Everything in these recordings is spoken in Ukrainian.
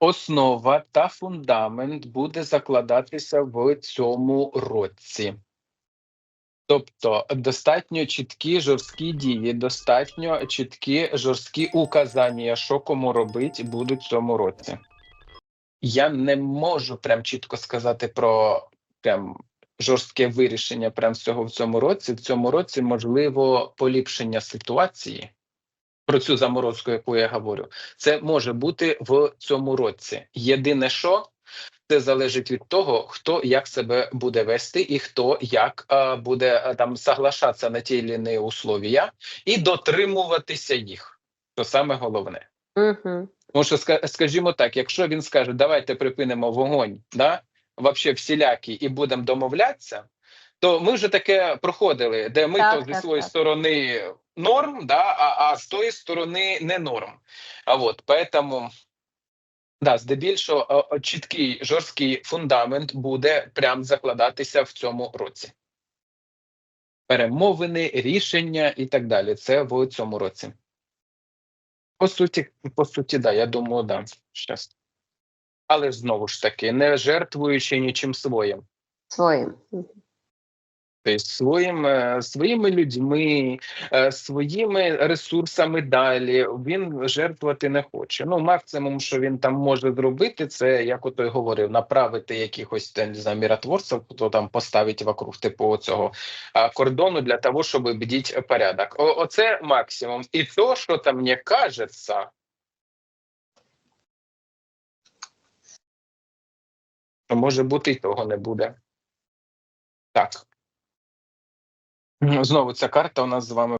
основа та фундамент буде закладатися в цьому році. Тобто достатньо чіткі жорсткі дії, достатньо чіткі жорсткі указання, що кому робити, будуть в цьому році. Я не можу прям чітко сказати про прям жорстке вирішення прям всього в цьому році. В цьому році можливо поліпшення ситуації. Про цю заморозку, яку я говорю, це може бути в цьому році. Єдине, що це залежить від того, хто як себе буде вести, і хто як а, буде а, там соглашатися на ті чи інші условия і дотримуватися їх. То саме головне. Угу. Тому що ска- скажімо так, якщо він скаже, давайте припинимо вогонь, да, вообще всілякі, і будемо домовлятися, то ми вже таке проходили, де ми Так, то зі своєї так. сторони норм, да, а, а з тої сторони не норм. А от поэтому, да, здебільшого чіткий жорсткий фундамент буде прям закладатися в цьому році. Перемовини, рішення і так далі. Це в цьому році. По суті, по суті, да, я думаю, да. Щас. Але знову ж таки, не жертвуючи нічим своїм. Своїм. Тобто е, своїми людьми, е, своїми ресурсами далі він жертвувати не хоче. Ну, максимум, що він там може зробити, це як ото й говорив, направити якихось там, не міротворців, хто там поставить вокруг типу цього кордону для того, щоб бдіть порядок. О, оце максимум. І то, що там мені кажеться, може бути, і того не буде. Так. Знову ця карта у нас з вами.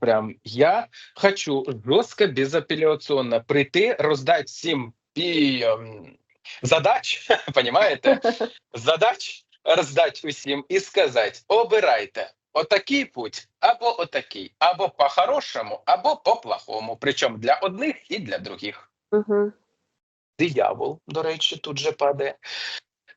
Прям я хочу жорстко, безапеляційно прийти, роздати всім пі, ем, задач, понимаєте? Задач роздати усім і сказати: обирайте отакий путь, або отакий, або по-хорошому, або по-плохому. Причому для одних і для других. Угу. Диявол, до речі, тут же падає.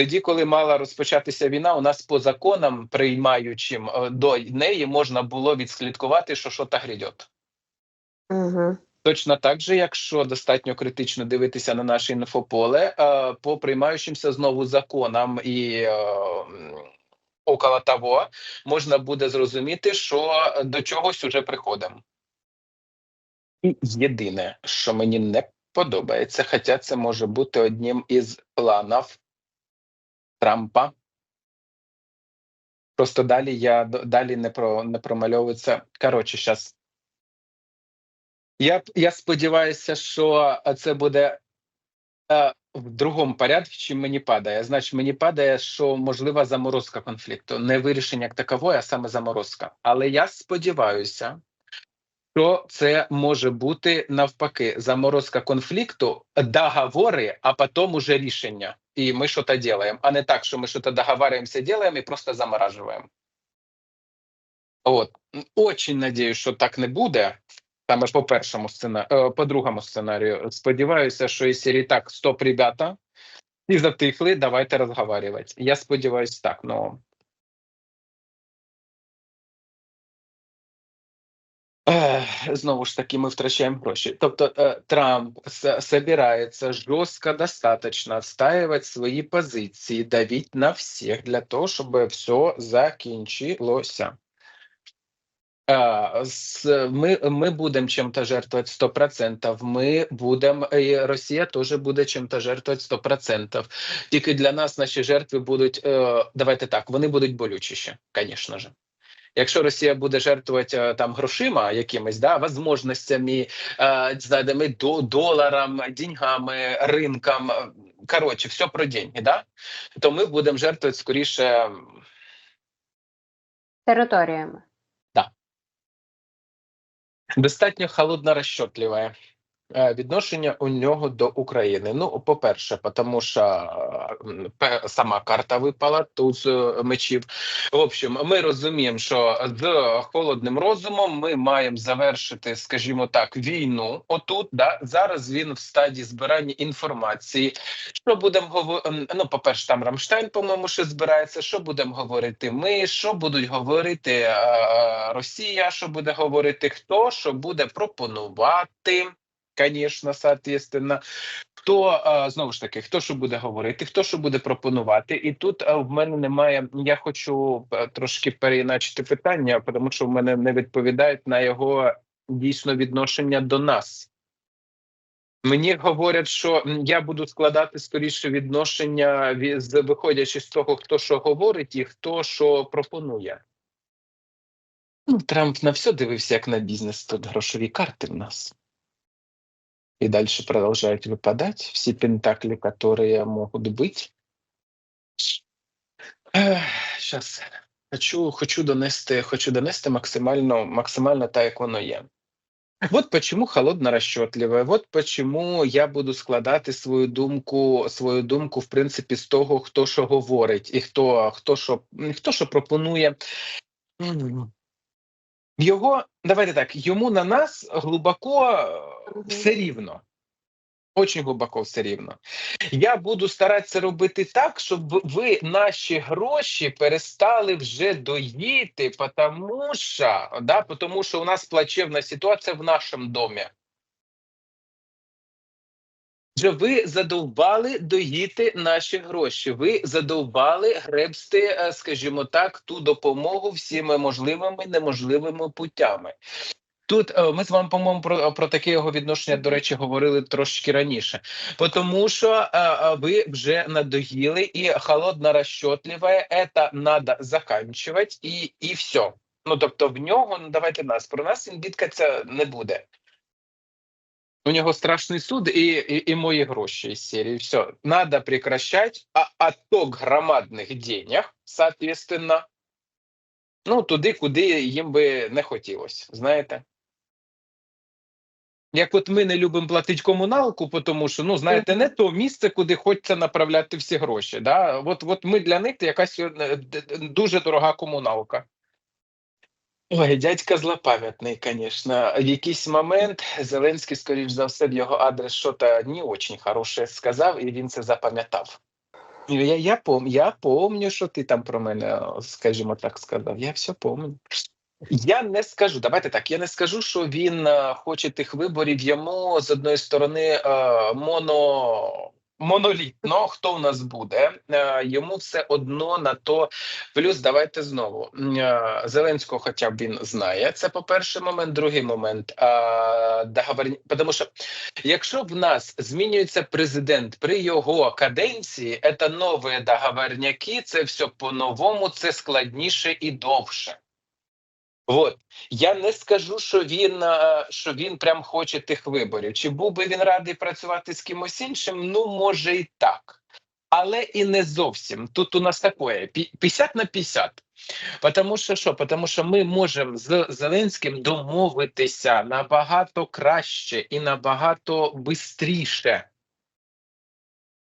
Тоді, коли мала розпочатися війна, у нас по законам, приймаючим е, до неї, можна було відслідкувати, що що та. Угу. Точно так же, якщо достатньо критично дивитися на наше інфополе, е, по приймаючимся знову законам і е, около того, можна буде зрозуміти, що до чогось уже приходимо. І єдине, що мені не подобається, хоча це може бути одним із планів Трампа. Просто далі я далі не про не промальовується. Коротше, зараз. Я, я сподіваюся, що це буде е, в другому порядку, чим мені падає. Значить, мені падає, що можлива заморозка конфлікту. Не вирішення як такової, а саме заморозка. Але я сподіваюся, що це може бути навпаки заморозка конфлікту, договори, а потім уже рішення. І ми щось робимо, а не так, що ми щось договариваемся, делаем і просто заморажуємо. От очень надіюсь, що так не буде. Саме по першому сценарію, по другому сценарію. Сподіваюся, що і серії так, стоп, ребята, і затихли, давайте розговаривати. Я сподіваюся, так. Ну Знову ж таки, ми втрачаємо гроші. Тобто е, Трамп собирається жорстко достаточно отстаивать свої позиції, давить на всіх для того, щоб все закінчилося. Е, Ми, ми будемо чим-то жертвувати 100%, ми будемо, і Росія теж буде чим-то жертвувати 100%. Тільки для нас наші жертви будуть, е, давайте так, вони будуть болючіші, звісно ж. Якщо Росія буде жертвувати е, там грошима якимись, да, возможностями, е, і до, доларам, деньгами, ринкам, е, коротше, все про деньги, да, то ми будемо жертвувати скоріше Територіями. достатньо холодно розчетливе. Е, Відношення у нього до України. Ну, по-перше, тому що сама карта випала туз е, мечів. В общем, ми розуміємо, що з холодним розумом ми маємо завершити, скажімо так, війну. Отут да зараз він в стадії збирання інформації. Що будемо говорити? Ну, по-перше, там Рамштайн, по-моєму, ще збирається. Що будемо говорити? Ми що будуть говорити е, Росія? Що буде говорити хто? Що буде пропонувати? Звісно, соответственно. Хто знову ж таки, хто що буде говорити, хто що буде пропонувати, і тут в мене немає. Я хочу трошки переіначити питання, тому що в мене не відповідають на його дійсно відношення до нас. Мені говорять, що я буду складати скоріше відношення виходячи з того, хто що говорить і хто що пропонує. Ну, Трамп на все дивився як на бізнес. Тут грошові карти в нас И дальше продолжают выпадать все пентакли, которые могут быть. Сейчас хочу, хочу донести, хочу донести максимально, максимально так, як воно є. Вот почему холодно расчетливе, вот почему я буду складати свою думку, свою думку, в принципі, з того, хто що говорить, і хто, хто, що, хто що пропонує. Його, давайте так, йому на нас глибоко е, все рівно. Очень глибоко все рівно. Я буду старатися робити так, щоб ви наші гроші перестали вже доїти, тому що, да, тому що у нас плачевна ситуація в нашому домі. Вже ви задовбали доїти наші гроші. Ви задовбали гребсти, е, скажімо так, ту допомогу всіми можливими неможливими путями. Тут е, ми з вами, по-моєму, про, про таке його відношення, до речі, говорили трошки раніше. Тому що е, е, ви вже надоїли, і холодно розчетливе, це треба закінчувати, і, і все. Ну тобто, в нього, ну давайте нас, про нас він бідкатися не буде. У нього страшний суд і, і, і мої гроші із серії. Все, надо прекращать, а отток громадних денег, соответственно, ну, туди, куди їм би не хотілося, знаєте. Як от ми не любимо платити комуналку, тому що, ну, знаєте, не то місце, куди хочеться направляти всі гроші. Да? От, от ми для них якась е, дуже дорога комуналка. Ой, дядька злопам'ятний, звісно. В якийсь момент Зеленський, скоріш за все, в його адрес щось не дуже хороше сказав, і він це запам'ятав. Я, я, пом, я помню, що ти там про мене, скажімо так, сказав. Я все помню. Я не скажу, давайте так. Я не скажу, що він е, хоче тих виборів. Йому з одної сторони е, моно. Монолітно, хто в нас буде, е, йому все одно на то. Плюс давайте знову е, Зеленського, хоча б він знає. Це по перший момент. Другий момент договорні, тому що якщо в нас змінюється президент при його каденції, це нові договорняки, це все по-новому, це складніше і довше. От я не скажу, що він е, що він прям хоче тих виборів. Чи був би він радий працювати з кимось іншим? Ну може і так, але і не зовсім. Тут у нас таке пі- 50 на 50. Тому що що? Тому що ми можемо з Зеленським домовитися набагато краще і набагато бистріше.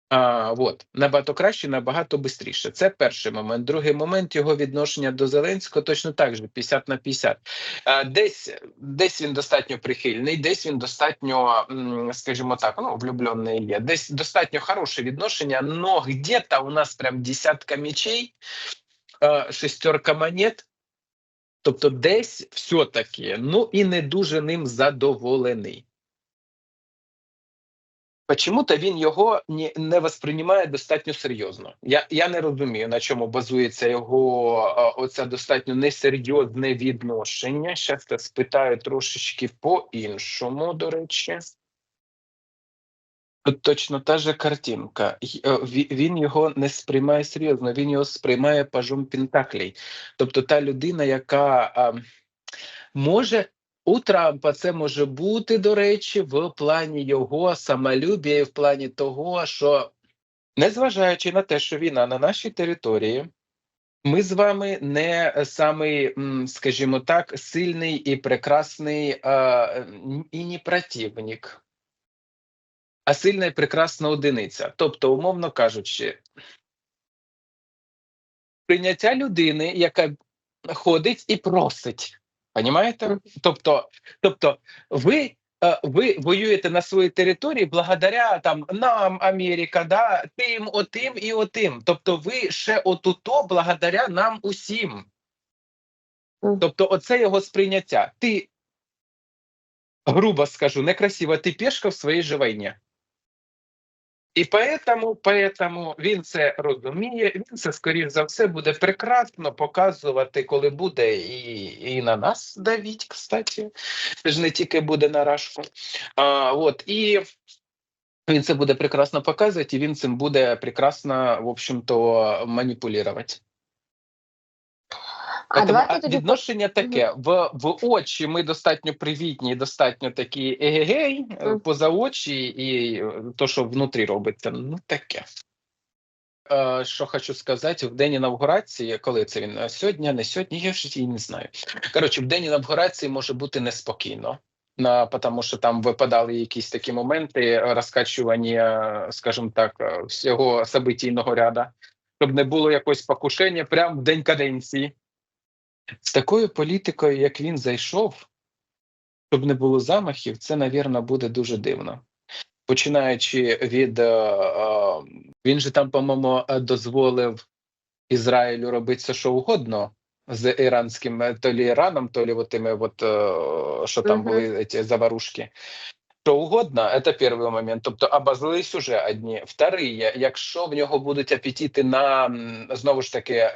А, от, набагато краще, набагато швидше. Це перший момент. Другий момент його відношення до Зеленського точно так же 50 на 50. А, десь, десь він достатньо прихильний, десь він достатньо, скажімо так, ну, влюблений є. Десь достатньо хороше відношення, но где-то у нас прям десятка мечей, шестерка монет. Тобто, десь все-таки, ну і не дуже ним задоволений. Почему-то він його не, восприймає достатньо серйозно. Я, я не розумію, на чому базується його а, оце достатньо несерйозне відношення. Щас я спитаю трошечки по-іншому, до речі. Тут точно та же картинка. Е, ві- Він його не сприймає серйозно, він його сприймає пажом Пентаклей. Тобто та людина, яка а, може у Трампа це може бути, до речі, в плані його самолюбія, в плані того, що незважаючи на те, що війна на нашій території, ми з вами не самий, скажімо так, сильний і прекрасний м, і не противник. а сильна і прекрасна одиниця. Тобто, умовно кажучи, прийняття людини, яка ходить і просить. Понімаєте? Тобто, тобто ви, е, ви воюєте на своїй території благодаря там нам, Америка, да, тим, отим і отим. Тобто, ви ще отуто благодаря нам усім. Тобто, оце його сприйняття. Ти, грубо скажу, некрасива, ти пішка в своїй же війні. І поэтому, поэтому він це розуміє, він це, скоріш за все, буде прекрасно показувати, коли буде і, і на нас давіть, кстати. Ж не тільки буде на рашку. А, от, і він це буде прекрасно показувати, і він цим буде прекрасно, в общем-то, маніпулювати. А давайте тоді відношення таке: в, в очі ми достатньо привітні, достатньо такі егегей, поза очі, і е, то, що внутрі робиться, ну таке. Е, що хочу сказати, в день інавгурації, коли це він Е, сьогодні, не сьогодні, я ж не знаю. Коротше, в день інавгурації може бути неспокійно. На, тому що там випадали якісь такі моменти розкачування, скажімо так, всього событійного ряда, щоб не було якогось покушення прямо в день каденції. З такою політикою, як він зайшов, щоб не було замахів, це, навірно, буде дуже дивно. Починаючи від е, е, він же там, по-моєму, е, дозволив Ізраїлю робити все, що угодно з іранським то лі Іраном, то лі от тими, от, що там були ці заварушки. Що угодно, це перший момент. Тобто обозлились уже одні. Вторий, якщо в нього будуть апетити на знову ж таки.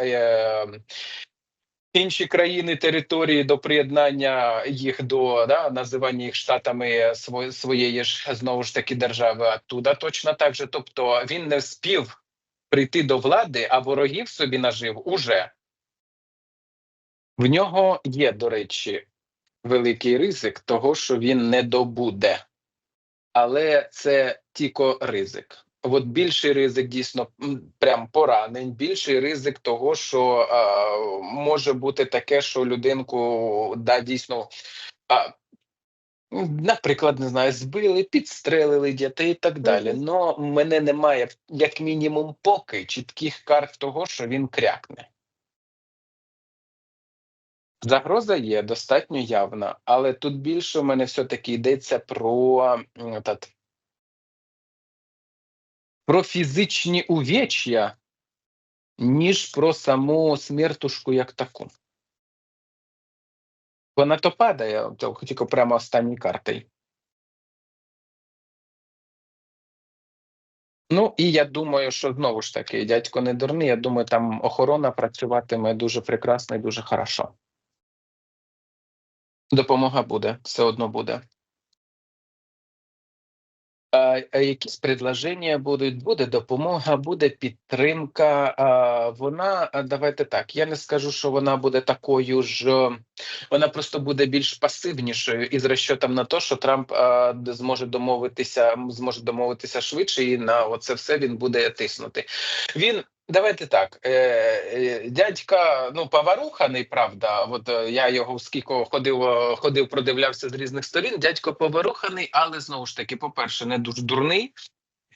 Інші країни території до приєднання їх до да, називання їх штатами сво- своєї ж знову ж таки держави оттуда точно так же. Тобто він не вспів прийти до влади, а ворогів собі нажив уже. В нього є, до речі, великий ризик того, що він не добуде. Але це тільки ризик. От більший ризик дійсно прям поранень, більший ризик того, що е, може бути таке, що людинку да дійсно. А, Наприклад, не знаю, збили, підстрелили дітей і так далі. Но мене немає як мінімум поки чітких карт того, що він крякне. Загроза є достатньо явна, але тут більше у мене все-таки йдеться про, тат, про фізичні увеч'я, ніж про саму смертушку як таку. Вона то падає, тільки прямо останньою картою. Ну і я думаю, що знову ж таки, дядько не дурний. Я думаю, там охорона працюватиме дуже прекрасно і дуже хорошо. Допомога буде, все одно буде. Якісь предложення будуть, буде допомога, буде підтримка. Вона, давайте так, я не скажу, що вона буде такою ж, вона просто буде більш пасивнішою із розчотом на те, що Трамп зможе домовитися, зможе домовитися швидше, і на оце все він буде тиснути. Він. Давайте так, е, е, дядька, ну поваруханий, правда. От е, я його скільки ходив, ходив, продивлявся з різних сторін. Дядько поворуханий, але знову ж таки, по-перше, не дуже дурний,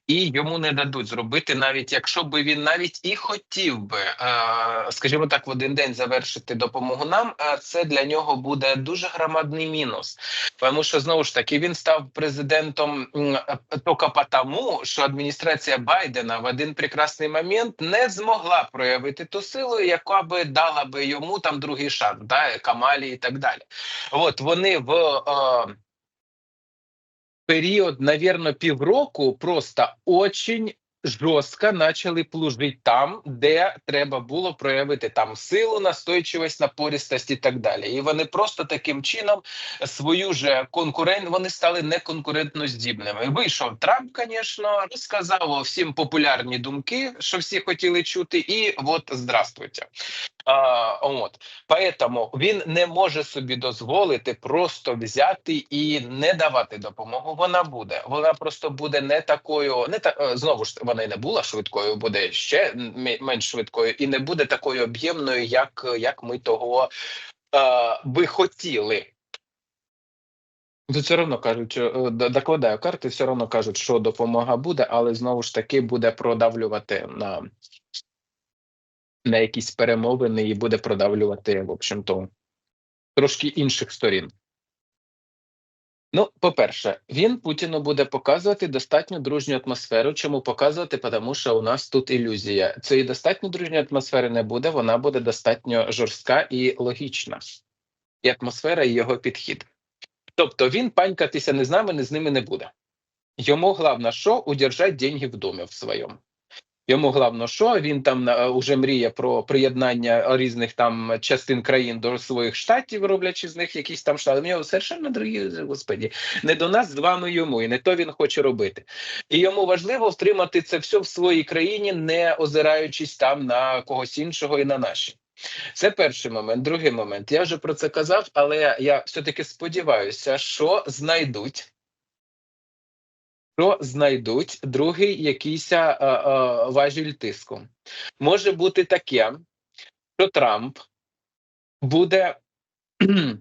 і йому не дадуть зробити, навіть якщо би він навіть і хотів би, е, скажімо так, в один день завершити допомогу нам. А це для нього буде дуже громадний мінус. Тому що знову ж таки він став президентом е, тільки тому, що адміністрація Байдена в один прекрасний момент не змогла проявити ту силу, яка би дала би йому там другий шанс, да, Камалі і так далі. От вони в. Период, наверное, півроку просто очень жорстко почали плужити там, де треба було проявити там силу, настойчивість, напористость і так далі. І вони просто таким чином свою же конкурент вони стали неконкурентно здібними. Вийшов Трамп, звісно, розказав всім популярні думки, що всі хотіли чути, і от здравствуйте. А, от Поэтому він не може собі дозволити просто взяти і не давати допомогу. Вона буде. Вона просто буде не такою, не та е, знову ж вона й не була швидкою, буде ще менш швидкою, і не буде такою об'ємною, як, як ми того е, би хотіли. Тут все одно кажуть, е, д- докладаю карти, все одно кажуть, що допомога буде, але знову ж таки буде продавлювати на, на якісь перемовини і буде продавлювати, в общем-то, трошки інших сторін. Ну, по-перше, він Путіну буде показувати достатньо дружню атмосферу. Чому показувати? Тому що у нас тут ілюзія. Цієї достатньо дружньої атмосфери не буде, вона буде достатньо жорстка і логічна. І атмосфера, і його підхід. Тобто він панькатися не з нами, не з ними не буде. Йому головне, що удержать деньги в домі в своєму. Йому головне, що він там е, уже мріє про приєднання різних там частин країн до своїх штатів, роблячи з них якісь там штати. У нього совершенно другі, господі, не до нас з вами йому, і не то він хоче робити. І йому важливо втримати це все в своїй країні, не озираючись там на когось іншого і на наші. Це перший момент. Другий момент. Я вже про це казав, але я все-таки сподіваюся, що знайдуть. Що знайдуть другий якийсь а, а, важіль тиску. Може бути таке, що Трамп буде.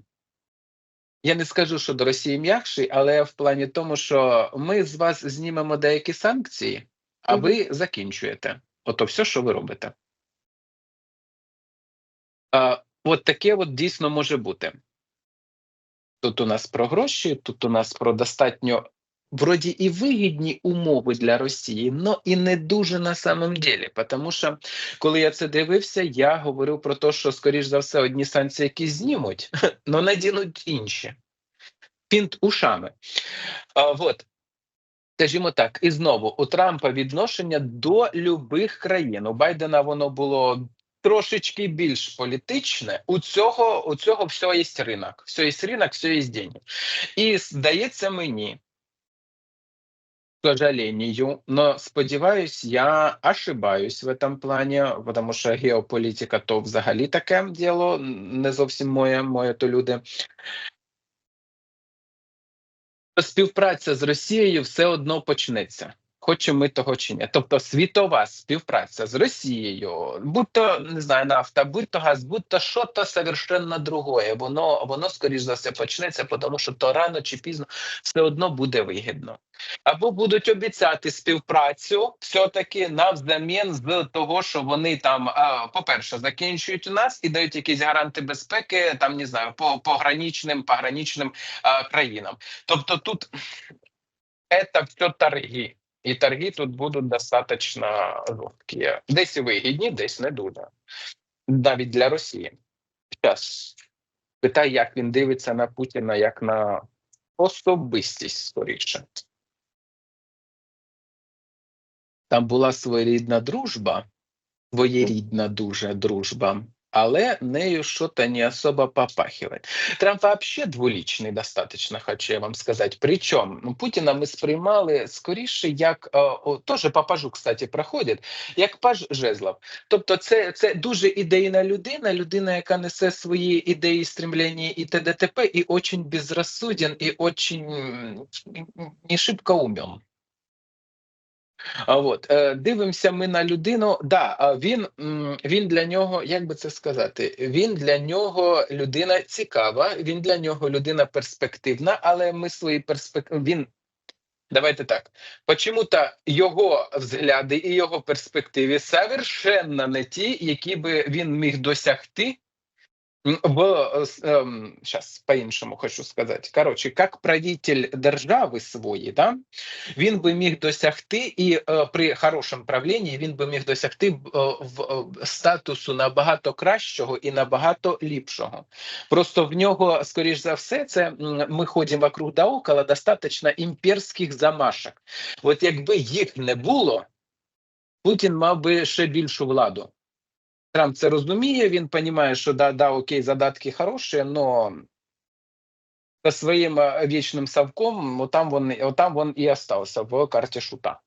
Я не скажу, що до Росії м'якший, але в плані тому, що ми з вас знімемо деякі санкції, а ви закінчуєте. Ото все, що ви робите. А, От таке от дійсно може бути. Тут у нас про гроші, тут у нас про достатньо вроді і вигідні умови для Росії, але і не дуже на самом деле. Тому що коли я це дивився, я говорив про те, що, скоріш за все, одні санкції якісь знімуть, але надінуть інші. Пінт ушами. А, вот. Скажімо так, і знову у Трампа відношення до любих країн. У Байдена воно було трошечки більш політичне. У цього у цього всього є ринок. Все є ринок, все є деньги. І здається мені, сожалению, но сподіваюсь, я ошибаюсь в этом плані, тому що геополітика то взагалі таке діло, не зовсім моє, моє то люди. Співпраця з Росією все одно почнеться. Хочемо ми того чи ні. Тобто світова співпраця з Росією, будь то не знаю, нафта, будь то газ, будь то що то совершенно другое. Воно воно скоріш за все почнеться, тому що то рано чи пізно все одно буде вигідно. Або будуть обіцяти співпрацю все-таки навзамін з того, що вони там, по-перше, закінчують нас і дають якісь гаранти безпеки, там не знаю, по пограничним, пограничним країнам. Тобто тут це все торги. І торги тут будуть достатньо жорсткі. Десь вигідні, десь не дуже. Навіть для Росії. Зараз питай, як він дивиться на Путіна як на особистість скоріше. Там була своєрідна дружба, своєрідна дуже дружба але нею что-то не особо попахивает. Трамп вообще двулічний достаточно, хочу я вам сказати. Причому ну, Путіна ми сприймали скоріше, як о, теж по пажу, кстати, проходить, як паж Жезлов. Тобто, це це дуже ідейна людина, людина, яка несе свої ідеї, стремлення і т.д.т.п. і очень безрозсуден, і очень не шибко умен. От е, дивимося ми на людину. Да, він він для нього, як би це сказати, він для нього людина цікава, він для нього людина перспективна, але ми свої перспективи. Він давайте так. Почому-то його взгляди і його перспективи совершенно не ті, які би він міг досягти в э, сейчас по-іншому хочу сказати. Коротше, як правитель держави своєї, да, він би міг досягти, і е, при хорошому правлінні він би міг досягти е, в е, статусу набагато кращого і набагато ліпшого. Просто в нього, скоріш за все, це ми ходимо вокруг да около достатньо імперських замашок. От якби їх не було, Путін мав би ще більшу владу. Трамп це розуміє, він розуміє, що да, да, окей, задатки хороші, але за своїм вічним совком отам він, отам він і остався в карті шута.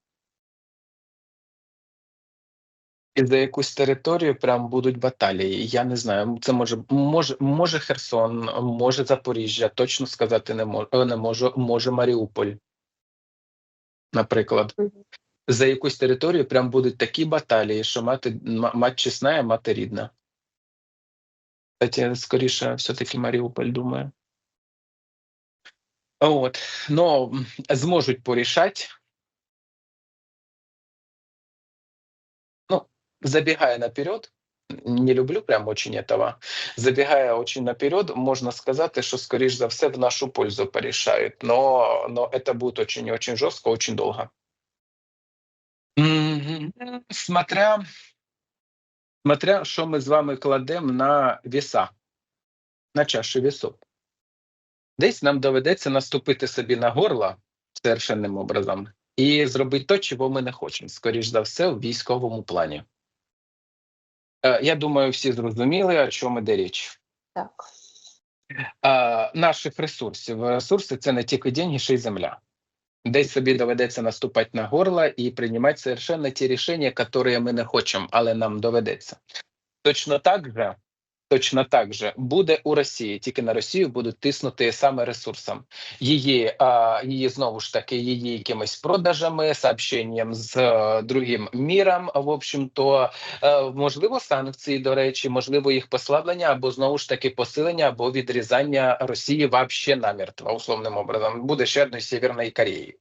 І за якусь територію прям будуть баталії. Я не знаю. Це може може, може Херсон, може Запоріжжя. Точно сказати не можу. Не можу. Може Маріуполь, наприклад за якусь територію прям будуть такі баталії, що мати мать чесна, а мати рідна. Кстати, скоріше, все-таки Маріуполь думаю. От, м, зможуть порішати. Ну, забегая наперед, не люблю прям очень этого. Забегая очень наперед, можно сказать, что, скорее за все, в нашу пользу порішають. Но, но это будет очень-очень жестко, очень долго. Мгм. Смотря, смотря, що ми з вами кладемо на віса, на чашу вісов. Десь нам доведеться наступити собі на горло совершенним образом і зробити те, чого ми не хочемо, скоріш за все, в військовому плані. Е, Я думаю, всі зрозуміли, о чому йде річ. Так. Е, Наших ресурсів. Ресурси це не тільки деньги, ще й земля. Десь собі доведеться наступати на горло і приймати совершенно ті рішення, які ми не хочемо, але нам доведеться. Точно так же, точно так же буде у Росії, тільки на Росію будуть тиснути саме ресурсом. Її, а, її знову ж таки, її якимись продажами, сообщенням з е, другим міром, в общем-то, е, можливо, санкції, до речі, можливо, їх послаблення або знову ж таки посилення або відрізання Росії вообще намертво, условним образом. Буде ще одної Северної Кореї.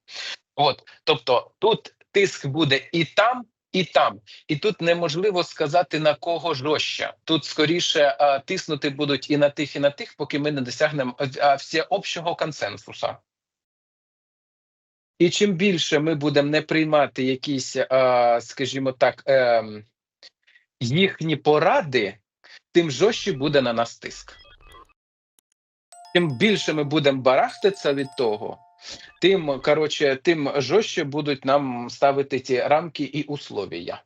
От, тобто, тут тиск буде і там. І там, і тут неможливо сказати на кого жорстче. Тут скоріше а, тиснути будуть і на тих, і на тих, поки ми не досягнемо всеобщого консенсусу. І чим більше ми будемо не приймати якісь, а, скажімо так, ем, їхні поради, тим жорстче буде на нас тиск. Тим більше ми будемо барахтатися від того, тим коротше, тим жорстче будуть нам ставити ті рамки і условия.